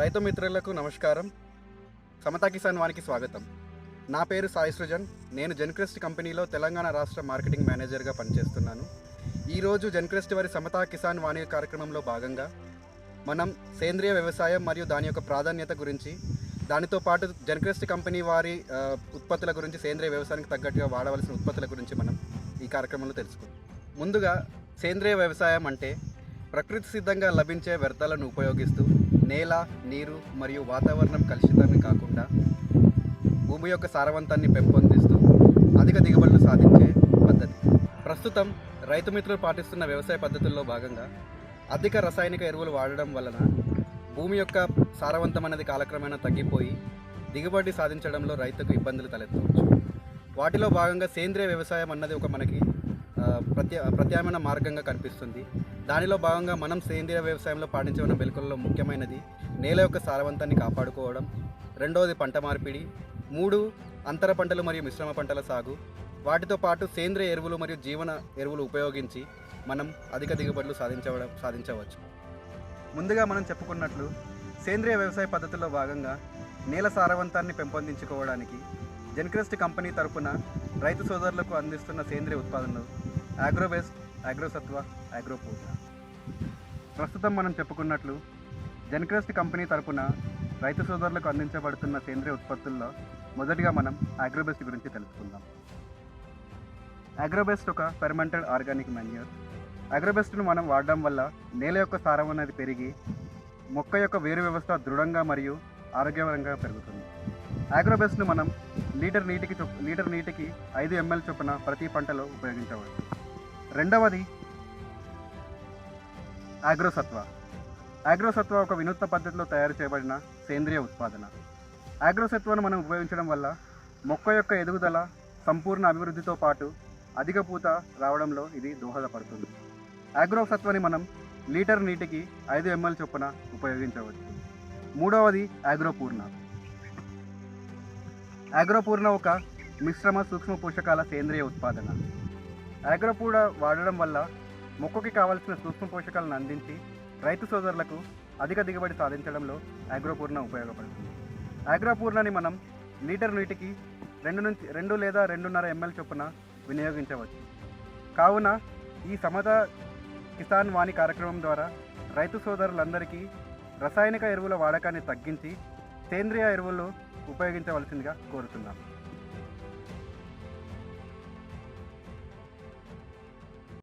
రైతు మిత్రులకు నమస్కారం. సమతా కిసాన్ వానికి స్వాగతం. నా పేరు సాయి సృజన్. నేను జెన్క్రెస్ట్ కంపెనీలో తెలంగాణ రాష్ట్ర మార్కెటింగ్ మేనేజర్గా పనిచేస్తున్నాను. ఈరోజు జెన్క్రెస్ట్ వారి సమతా కిసాన్ వాణి కార్యక్రమంలో భాగంగా మనం సేంద్రియ వ్యవసాయం మరియు దాని యొక్క ప్రాధాన్యత గురించి దానితో పాటు జెన్క్రెస్ట్ కంపెనీ వారి ఉత్పత్తుల గురించి సేంద్రియ వ్యవసాయానికి తగ్గట్టుగా వాడవలసిన ఉత్పత్తుల గురించి మనం ఈ కార్యక్రమంలో తెలుసుకుందాం. ముందుగా సేంద్రియ వ్యవసాయం అంటే ప్రకృతి సిద్ధంగా లభించే వ్యర్థాలను ఉపయోగిస్తూ నేల నీరు మరియు వాతావరణం కలుషితాన్ని కాకుండా భూమి యొక్క సారవంతాన్ని పెంపొందిస్తూ అధిక దిగుబడులు సాధించే పద్ధతి. ప్రస్తుతం రైతు మిత్రులు పాటిస్తున్న వ్యవసాయ పద్ధతుల్లో భాగంగా అధిక రసాయనిక ఎరువులు వాడడం వలన భూమి యొక్క సారవంతం అనేది కాలక్రమేణా తగ్గిపోయి దిగుబడి సాధించడంలో రైతుకు ఇబ్బందులు తలెత్తవచ్చు. వాటిలో భాగంగా సేంద్రియ వ్యవసాయం అన్నది ఒక మనకి ప్రత్యా ప్రత్యామ్నాయ మార్గంగా కనిపిస్తుంది. దానిలో భాగంగా మనం సేంద్రియ వ్యవసాయంలో పాటించవలసిన మెలకువల్లో ముఖ్యమైనది. నేల యొక్క సారవంతాన్ని కాపాడుకోవడం. రెండవది పంట మార్పిడి. మూడు అంతర పంటలు మరియు మిశ్రమ పంటల సాగు. వాటితో పాటు సేంద్రియ ఎరువులు మరియు జీవన ఎరువులు ఉపయోగించి మనం అధిక దిగుబడులు సాధించవడం సాధించవచ్చు. ముందుగా మనం చెప్పుకున్నట్లు సేంద్రియ వ్యవసాయ పద్ధతిలో భాగంగా నేల సారవంతాన్ని పెంపొందించుకోవడానికి జెన్క్రెస్ట్ కంపెనీ తరపున రైతు సోదరులకు అందిస్తున్న సేంద్రియ ఉత్పాదనలు ఆగ్రోబెస్ట్ అగ్రోసత్వ అగ్రోపూర్ణ ప్రస్తుతం మనం చెప్పుకున్నట్లు జెన్క్రెస్ట్ కంపెనీ తరపున రైతు సోదరులకు అందించబడుతున్న సేంద్రియ ఉత్పత్తుల్లో మొదటిగా మనం అగ్రోబెస్ట్ గురించి తెలుసుకుందాం. అగ్రోబెస్ట్ ఒక ఫెర్మెంటెడ్ ఆర్గానిక్ మెన్యూర్ అగ్రోబెస్ట్ను మనం వాడడం వల్ల నేల యొక్క సారం అనేది పెరిగి మొక్క యొక్క వేరు వ్యవస్థ దృఢంగా మరియు ఆరోగ్యకరంగా పెరుగుతుంది. అగ్రోబెస్ట్ను మనం లీటర్ నీటికి చొప్ లీటర్ నీటికి ఐదు ఎంఎల్ చొప్పున ప్రతి పంటలో ఉపయోగించవచ్చు. రెండవది ఆగ్రోసత్వ ఆగ్రోసత్వ ఒక వినూత్న పద్ధతిలో తయారు చేయబడిన సేంద్రియ ఉత్పాదన. ఆగ్రోసత్వను మనం ఉపయోగించడం వల్ల మొక్క యొక్క ఎదుగుదల సంపూర్ణ అభివృద్ధితో పాటు అధిక పూత రావడంలో ఇది దోహదపడుతుంది. ఆగ్రోసత్వని మనం లీటర్ నీటికి ఐదు ఎంఎల్ చొప్పున ఉపయోగించవచ్చు. మూడవది ఆగ్రోపూర్ణ ఆగ్రోపూర్ణ ఒక మిశ్రమ సూక్ష్మ పోషకాల సేంద్రియ ఉత్పాదన. అగ్రపూడ వాడడం వల్ల మొక్కకి కావలసిన సూక్ష్మ పోషకాలను అందించి రైతు సోదరులకు అధిక దిగుబడి సాధించడంలో ఆగ్రోపూర్ణ ఉపయోగపడుతుంది. ఆగ్రోపూర్ణని మనం లీటర్ నీటికి రెండు నుంచి రెండు లేదా రెండున్నర ఎంఎల్ చొప్పున వినియోగించవచ్చు. కావున ఈ సమత కిసాన్ వాణి కార్యక్రమం ద్వారా రైతు సోదరులందరికీ రసాయనిక ఎరువుల వాడకాన్ని తగ్గించి సేంద్రియ ఎరువులు ఉపయోగించవలసిందిగా కోరుతున్నాం.